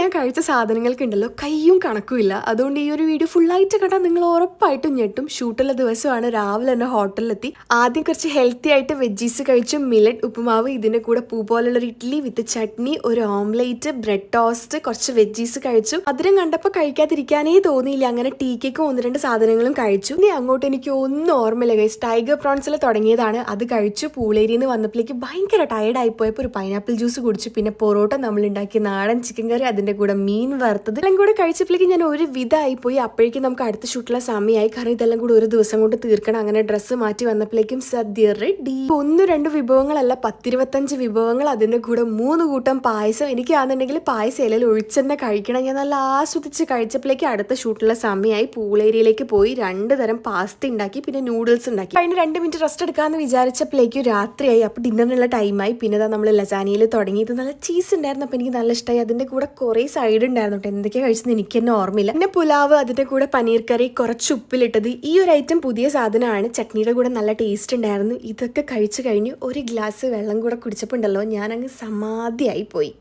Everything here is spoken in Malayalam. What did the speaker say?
ഞാൻ കഴിച്ച സാധനങ്ങൾക്കുണ്ടല്ലോ കയ്യും കണക്കുമില്ല. അതുകൊണ്ട് ഈ ഒരു വീഡിയോ ഫുള്ളായിട്ട് കണ്ടാൽ നിങ്ങൾ ഉറപ്പായിട്ടും ഞെട്ടും. ഷൂട്ടുള്ള ദിവസമാണ് രാവിലെ തന്നെ ഹോട്ടലിലെത്തി. ആദ്യം കുറച്ച് ഹെൽത്തി ആയിട്ട് വെജീസ് കഴിച്ചു മിലറ്റ് ഉപ്പുമാവ് ഇതിന്റെ കൂടെ പൂ പോലുള്ള ഒരു ഇഡ്ഡലി വിത്ത് ചട്നി ഒരു ഓംലേറ്റ് ബ്രെഡ് ടോസ്റ്റ് കുറച്ച് വെജീസ് കഴിച്ചു. അതിനും കണ്ടപ്പോൾ കഴിക്കാതിരിക്കാനേ തോന്നിയില്ല. അങ്ങനെ ടീ കേക്കും ഒന്ന് രണ്ട് സാധനങ്ങളും കഴിച്ചു. ഇനി അങ്ങോട്ട് എനിക്ക് ഒന്നും ഓർമ്മയില്ല ഗൈസ് ടൈഗർ പ്രോൺസിൽ തുടങ്ങിയതാണ്. അത് കഴിച്ചു. പൂളേരിയിൽ നിന്ന് വന്നപ്പോഴേക്ക് ഭയങ്കര ടയർഡായി പോയപ്പോൾ ഒരു പൈനാപ്പിൾ ജ്യൂസ് കുടിച്ചു. പിന്നെ പൊറോട്ട നമ്മൾ ഉണ്ടാക്കിയ നാടൻ ചിക്കൻ കറി അതിന്റെ കൂടെ മീൻ വറുത്തത്. എല്ലാം കൂടെ കഴിച്ചപ്പോഴേക്ക് ഞാൻ ഒരു വിധമായി പോയി അപ്പോഴേക്കും നമുക്ക് അടുത്ത ഷൂട്ടുള്ള സമയമായി. കാരണം ഇതെല്ലാം കൂടെ ഒരു ദിവസം കൊണ്ട് തീർക്കണം. അങ്ങനെ ഡ്രസ്സ് മാറ്റി വന്നപ്പോഴേക്കും സദ്യ റെഡി ഒന്ന് രണ്ട് വിഭവങ്ങളല്ല പത്തിരുപത്തഞ്ച് വിഭവങ്ങൾ അതിന്റെ കൂടെ മൂന്ന് കൂട്ടം പായസം. എനിക്കാണെന്നുണ്ടെങ്കിൽ പായസം ഇലയിൽ ഒഴിച്ചെന്നെ കഴിക്കണം. ഞാൻ നല്ല ആസ്വദിച്ച് കഴിച്ചപ്പോഴേക്ക് അടുത്ത ഷൂട്ടുള്ള സമയമായി പൂളേരിയയിലേക്ക് പോയി. രണ്ട് തരം പാസ്ത ഉണ്ടാക്കി പിന്നെ നൂഡിൽസ് ഉണ്ടാക്കി. അതിന് രണ്ട് മിനിറ്റ് റെസ്റ്റ് എടുക്കാമെന്ന് വിചാരിച്ചപ്പോഴേക്കും രാത്രിയായി. അപ്പോൾ ഡിന്നറിനുള്ള ടൈമായി പിന്നെ നമ്മൾ ലസാനിയിൽ തുടങ്ങിയത്. നല്ല ചീസ് ഉണ്ടായിരുന്നു. അപ്പോൾ എനിക്ക് നല്ല ഇഷ്ടമായി അതിന്റെ കൂടെ കുറേ സൈഡ് ഉണ്ടായിരുന്നു കേട്ടോ എന്തൊക്കെയാണ് കഴിച്ചത് എനിക്ക് തന്നെ ഓർമ്മയില്ല. പിന്നെ പുലാവ് അതിന്റെ കൂടെ പനീർ കറി കുറച്ച് ഉപ്പിലിട്ടത്. ഈ ഒരു ഐറ്റം പുതിയ സാധനമാണ്. ചട്നിയുടെ കൂടെ നല്ല ടേസ്റ്റ് ഉണ്ടായിരുന്നു. ഇതൊക്കെ കഴിച്ചു കഴിഞ്ഞ് ഒരു ഗ്ലാസ് വെള്ളം കൂടെ കുടിച്ചപ്പോൾ ഉണ്ടല്ലോ ഞാനങ്ങ് സമാധിയായി പോയി.